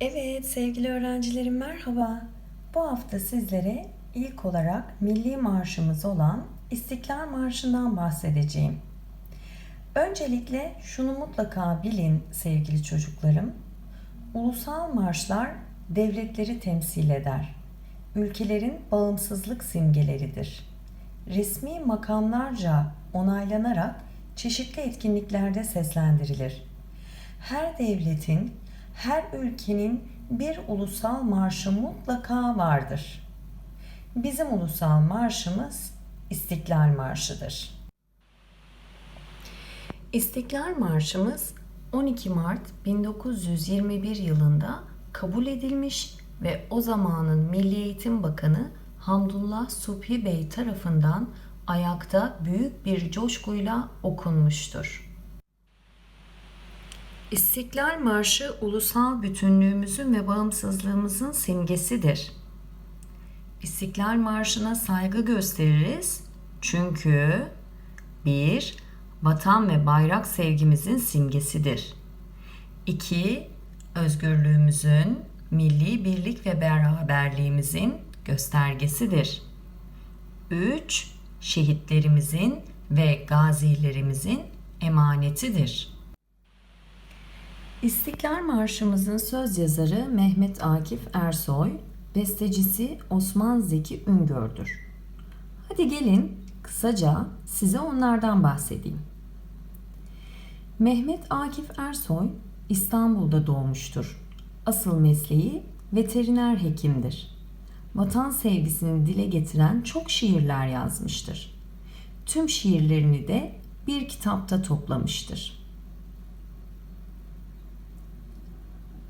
Evet sevgili öğrencilerim merhaba. Bu hafta sizlere ilk olarak milli marşımız olan İstiklal Marşı'ndan bahsedeceğim. Öncelikle şunu mutlaka bilin sevgili çocuklarım. Ulusal marşlar devletleri temsil eder. Ülkelerin bağımsızlık simgeleridir. Resmi makamlarca onaylanarak çeşitli etkinliklerde seslendirilir. Her devletin, her ülkenin bir ulusal marşı mutlaka vardır. Bizim ulusal marşımız İstiklal Marşı'dır. İstiklal Marşımız 12 Mart 1921 yılında kabul edilmiş ve o zamanın Milli Eğitim Bakanı Hamdullah Subhi Bey tarafından ayakta büyük bir coşkuyla okunmuştur. İstiklal Marşı ulusal bütünlüğümüzün ve bağımsızlığımızın simgesidir. İstiklal Marşı'na saygı gösteririz çünkü 1. Vatan ve bayrak sevgimizin simgesidir. 2. Özgürlüğümüzün, milli birlik ve beraberliğimizin göstergesidir. 3. Şehitlerimizin ve gazilerimizin emanetidir. İstiklal Marşımızın söz yazarı Mehmet Akif Ersoy, bestecisi Osman Zeki Üngör'dür. Hadi gelin kısaca size onlardan bahsedeyim. Mehmet Akif Ersoy İstanbul'da doğmuştur. Asıl mesleği veteriner hekimdir. Vatan sevgisini dile getiren çok şiirler yazmıştır. Tüm şiirlerini de bir kitapta toplamıştır.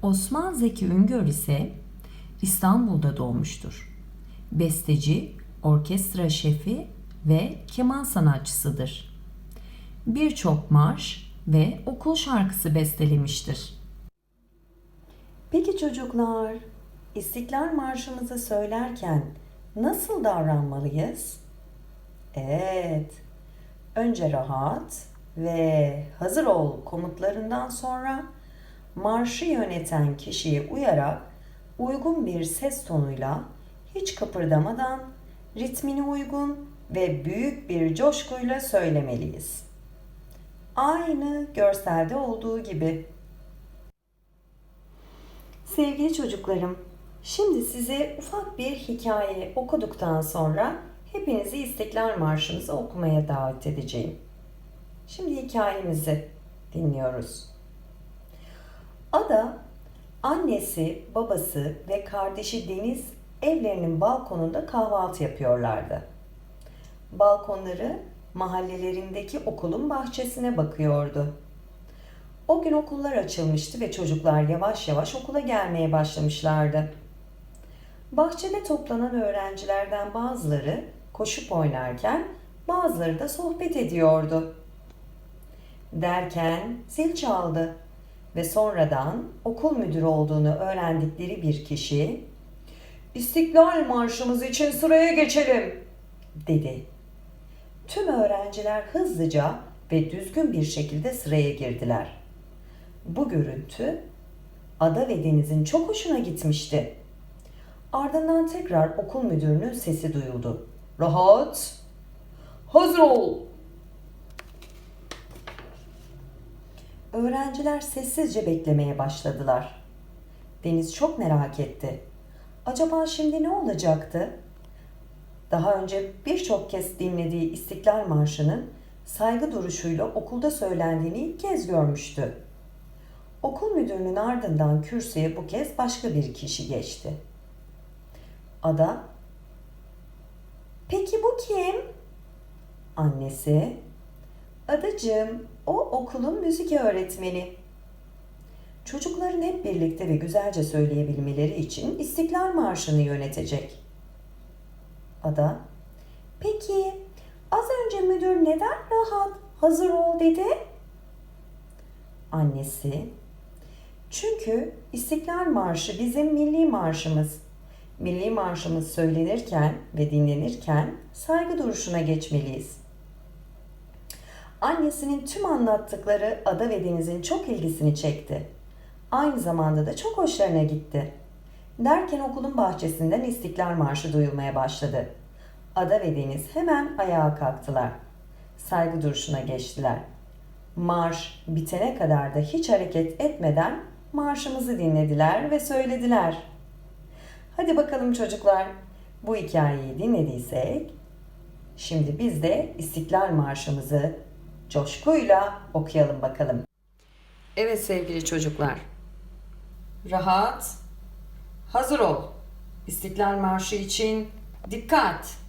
Osman Zeki Üngör ise İstanbul'da doğmuştur. Besteci, orkestra şefi ve keman sanatçısıdır. Birçok marş ve okul şarkısı bestelemiştir. Peki çocuklar, İstiklal Marşımızı söylerken nasıl davranmalıyız? Evet, önce rahat ve hazır ol komutlarından sonra marşı yöneten kişiye uyarak uygun bir ses tonuyla hiç kıpırdamadan ritmine uygun ve büyük bir coşkuyla söylemeliyiz. Aynı görselde olduğu gibi. Sevgili çocuklarım, şimdi size ufak bir hikaye okuduktan sonra hepinizi İstiklal Marşımızı okumaya davet edeceğim. Şimdi hikayemizi dinliyoruz. Ada, annesi, babası ve kardeşi Deniz evlerinin balkonunda kahvaltı yapıyorlardı. Balkonları mahallelerindeki okulun bahçesine bakıyordu. O gün okullar açılmıştı ve çocuklar yavaş yavaş okula gelmeye başlamışlardı. Bahçede toplanan öğrencilerden bazıları koşup oynarken bazıları da sohbet ediyordu. Derken zil çaldı ve sonradan okul müdürü olduğunu öğrendikleri bir kişi İstiklal Marşımız için sıraya geçelim dedi. Tüm öğrenciler hızlıca ve düzgün bir şekilde sıraya girdiler. Bu görüntü Ada ve Deniz'in çok hoşuna gitmişti. Ardından tekrar okul müdürünün sesi duyuldu. Rahat, hazır ol. Öğrenciler sessizce beklemeye başladılar. Deniz çok merak etti. Acaba şimdi ne olacaktı? Daha önce birçok kez dinlediği İstiklal Marşı'nın saygı duruşuyla okulda söylendiğini ilk kez görmüştü. Okul müdürünün ardından kürsüye bu kez başka bir kişi geçti. Ada, "Peki bu kim?" Annesi, "Adacığım, o okulun müzik öğretmeni." Çocukların hep birlikte ve güzelce söyleyebilmeleri için İstiklal Marşı'nı yönetecek. Ada, peki az önce müdür neden rahat, hazır ol dedi? Annesi, çünkü İstiklal Marşı bizim milli marşımız. Milli marşımız söylenirken ve dinlenirken saygı duruşuna geçmeliyiz. Annesinin tüm anlattıkları Ada ve Deniz'in çok ilgisini çekti. Aynı zamanda da çok hoşlarına gitti. Derken okulun bahçesinden İstiklal Marşı duyulmaya başladı. Ada ve Deniz hemen ayağa kalktılar. Saygı duruşuna geçtiler. Marş bitene kadar da hiç hareket etmeden marşımızı dinlediler ve söylediler. Hadi bakalım çocuklar, bu hikayeyi dinlediysek, şimdi biz de İstiklal Marşımızı coşkuyla okuyalım bakalım. Evet sevgili çocuklar, rahat, hazır ol. İstiklal Marşı için dikkat.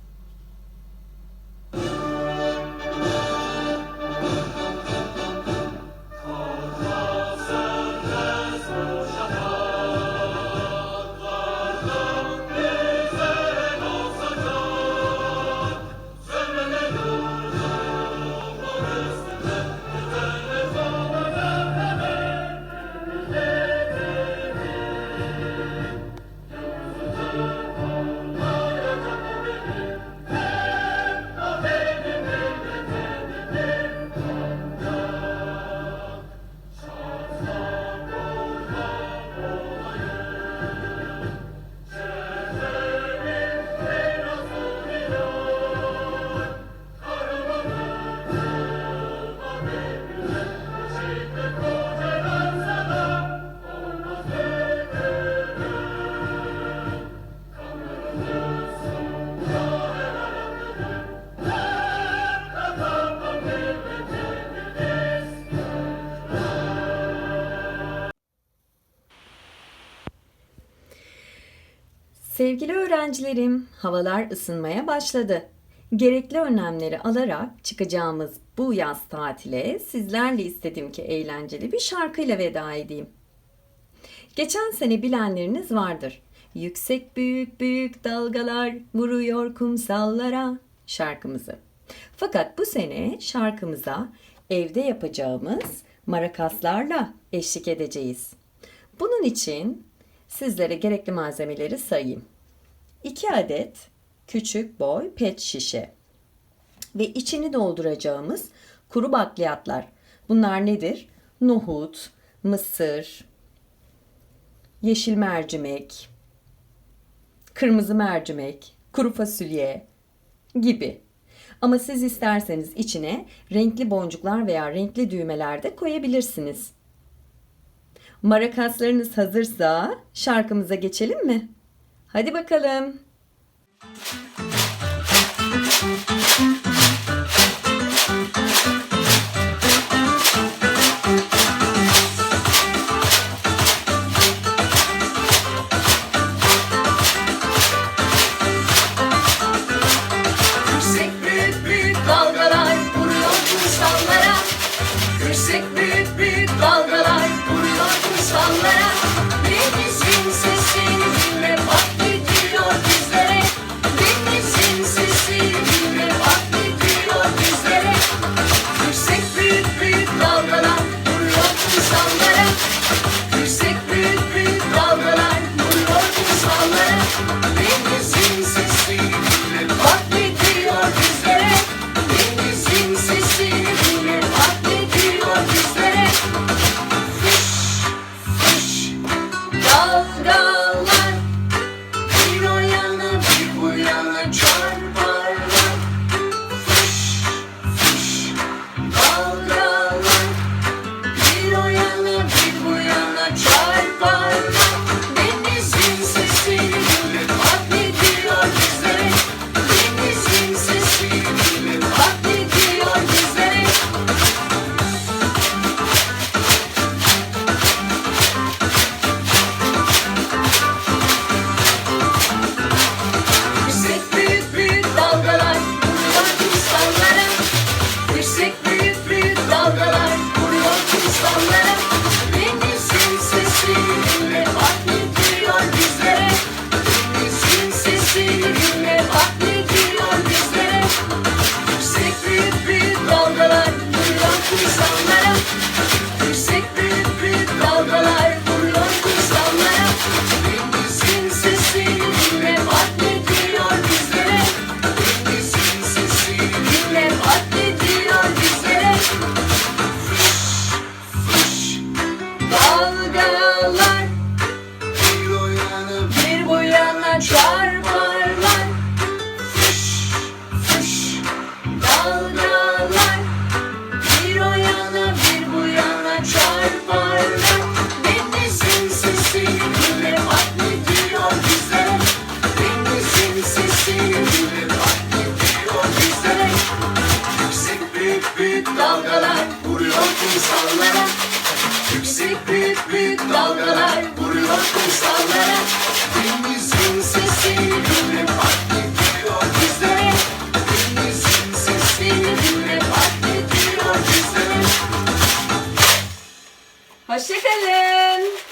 Sevgili öğrencilerim, havalar ısınmaya başladı. Gerekli önlemleri alarak çıkacağımız bu yaz tatile sizlerle istedim ki eğlenceli bir şarkıyla veda edeyim. Geçen sene bilenleriniz vardır. Yüksek büyük büyük dalgalar vuruyor kumsallara şarkımızı. Fakat bu sene şarkımıza evde yapacağımız marakaslarla eşlik edeceğiz. Bunun için sizlere gerekli malzemeleri sayayım. 2 adet küçük boy pet şişe ve içini dolduracağımız kuru bakliyatlar. Bunlar nedir? Nohut, mısır, yeşil mercimek, kırmızı mercimek, kuru fasulye gibi. Ama siz isterseniz içine renkli boncuklar veya renkli düğmeler de koyabilirsiniz. Marakaslarınız hazırsa şarkımıza geçelim mi? Hadi bakalım. Dalgalar Bir dalgalar vuruyor kumsallara Yüksek büyük büyük dalgalar vuruyor kumsallara Denizin sesi güne bak gidiyor bizlere Denizin sesi güne bak gidiyor bizlere Hoşçakalın.